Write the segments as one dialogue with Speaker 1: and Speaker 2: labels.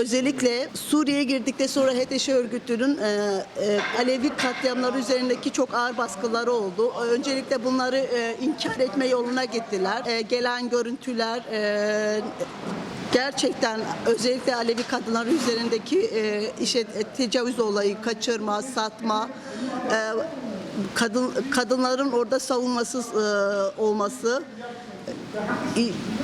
Speaker 1: Özellikle Suriye'ye girdikten sonra HTŞ örgütünün e, e, Alevi katliamları üzerindeki çok ağır baskıları oldu. Öncelikle bunları e, inkar etme yoluna gittiler. E, gelen görüntüler e, gerçekten özellikle Alevi kadınları üzerindeki e, işe tecavüz olayı, kaçırma, satma, e, kadın kadınların orada savunmasız e, olması e,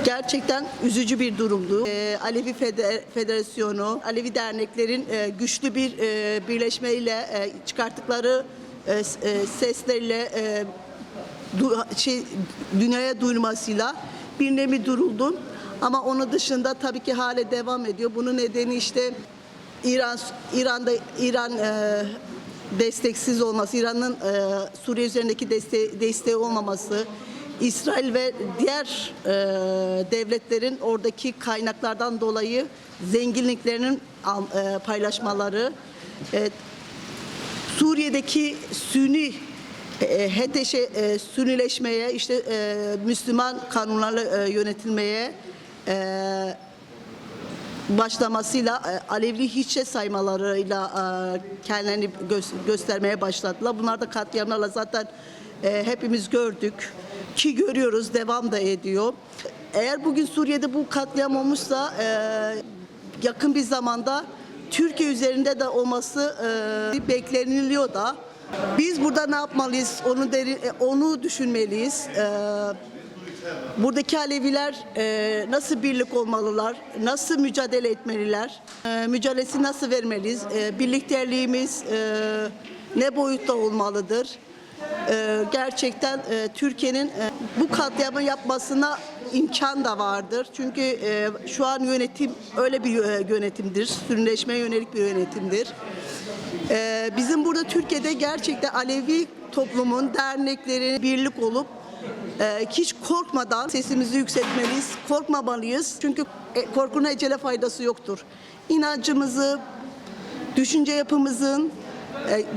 Speaker 1: gerçekten üzücü bir durumdu. E, Alevi Feder- Federasyonu, Alevi derneklerin e, güçlü bir e, birleşmeyle çıkarttıkları e, s- e, seslerle e, du- şey dünyaya duyurmasıyla bir nevi duruldu. Ama onun dışında tabii ki hale devam ediyor. Bunun nedeni işte İran İran'da İran e, desteksiz olması, İran'ın e, Suriye üzerindeki desteği, desteği olmaması, İsrail ve diğer e, devletlerin oradaki kaynaklardan dolayı zenginliklerinin e, paylaşmaları, e, Suriye'deki Sünni e, HDŞ e, Sünnileşmeye, işte e, Müslüman kanunlarla e, yönetilmeye e, başlamasıyla e, Alevi hiçe saymalarıyla e, kendilerini gö- göstermeye başladılar. Bunlar da katliamlarla zaten e, hepimiz gördük ki görüyoruz devam da ediyor. Eğer bugün Suriye'de bu katliam olmuşsa e, yakın bir zamanda Türkiye üzerinde de olması e, bekleniliyor da. Biz burada ne yapmalıyız? Onu deri, e, onu düşünmeliyiz. E, Buradaki Aleviler e, nasıl birlik olmalılar, nasıl mücadele etmeliler, e, mücadelesi nasıl vermeliyiz, e, birlikteliğimiz e, ne boyutta olmalıdır. E, gerçekten e, Türkiye'nin e, bu katliamı yapmasına imkan da vardır. Çünkü e, şu an yönetim öyle bir yönetimdir, sürüleşmeye yönelik bir yönetimdir. Bizim burada Türkiye'de gerçekten Alevi toplumun, derneklerin birlik olup ee, hiç korkmadan sesimizi yükseltmeliyiz, korkmamalıyız. Çünkü korkunun ecele faydası yoktur. İnancımızı, düşünce yapımızın,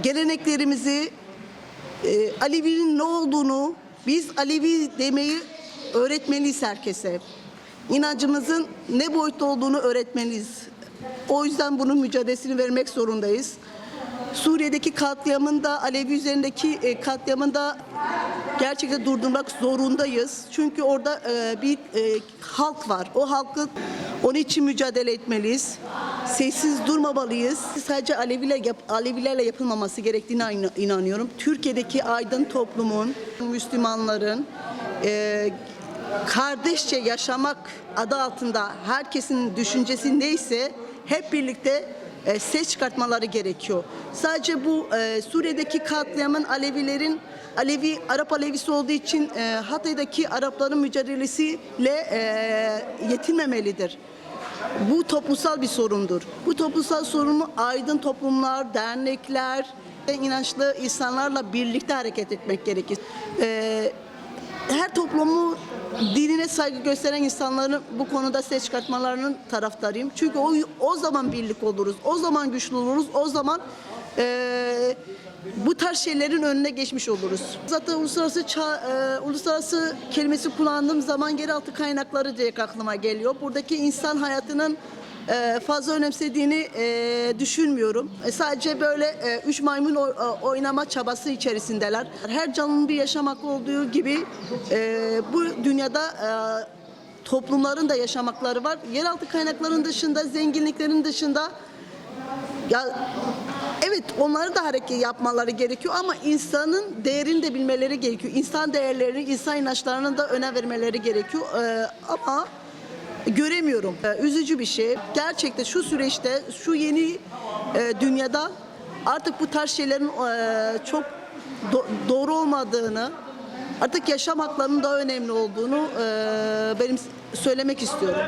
Speaker 1: geleneklerimizi, e, Alevi'nin ne olduğunu biz Alevi demeyi öğretmeliyiz herkese. İnancımızın ne boyutta olduğunu öğretmeliyiz. O yüzden bunun mücadelesini vermek zorundayız. Suriye'deki katliamın da Alevi üzerindeki e, katliamın da gerçekten durdurmak zorundayız. Çünkü orada e, bir e, halk var. O halkı onun için mücadele etmeliyiz. Sessiz durmamalıyız. Sadece Aleviler Alevilerle yapılmaması gerektiğine inan- inanıyorum. Türkiye'deki aydın toplumun, Müslümanların e, kardeşçe yaşamak adı altında herkesin düşüncesi neyse hep birlikte e, ses çıkartmaları gerekiyor. Sadece bu e, Suriye'deki katliamın Alevilerin Alevi Arap Alevisi olduğu için e, Hatay'daki Arapların mücadelesiyle e, yetinmemelidir. Bu toplumsal bir sorundur. Bu toplumsal sorunu aydın toplumlar, dernekler, inançlı insanlarla birlikte hareket etmek gerekir. E, her toplumu dinine saygı gösteren insanların bu konuda ses çıkartmalarının taraftarıyım. Çünkü o, o zaman birlik oluruz, o zaman güçlü oluruz, o zaman eee, bu tarz şeylerin önüne geçmiş oluruz. Zaten uluslararası ça- eee, uluslararası kelimesi kullandığım zaman yeraltı kaynakları diye aklıma geliyor. Buradaki insan hayatının eee, fazla önemsediğini eee, düşünmüyorum. E, sadece böyle e, üç maymun o- o- oynama çabası içerisindeler. Her canlının bir yaşam hakkı olduğu gibi e, bu dünyada e, toplumların da yaşamakları var. Yeraltı kaynakların dışında, zenginliklerin dışında ya evet onları da hareket yapmaları gerekiyor ama insanın değerini de bilmeleri gerekiyor. İnsan değerlerini, insan inançlarını da önem vermeleri gerekiyor. Ee, ama göremiyorum. Ee, üzücü bir şey. Gerçekten şu süreçte, şu yeni e, dünyada artık bu tarz şeylerin e, çok do- doğru olmadığını, artık yaşam haklarının daha önemli olduğunu e, benim söylemek istiyorum.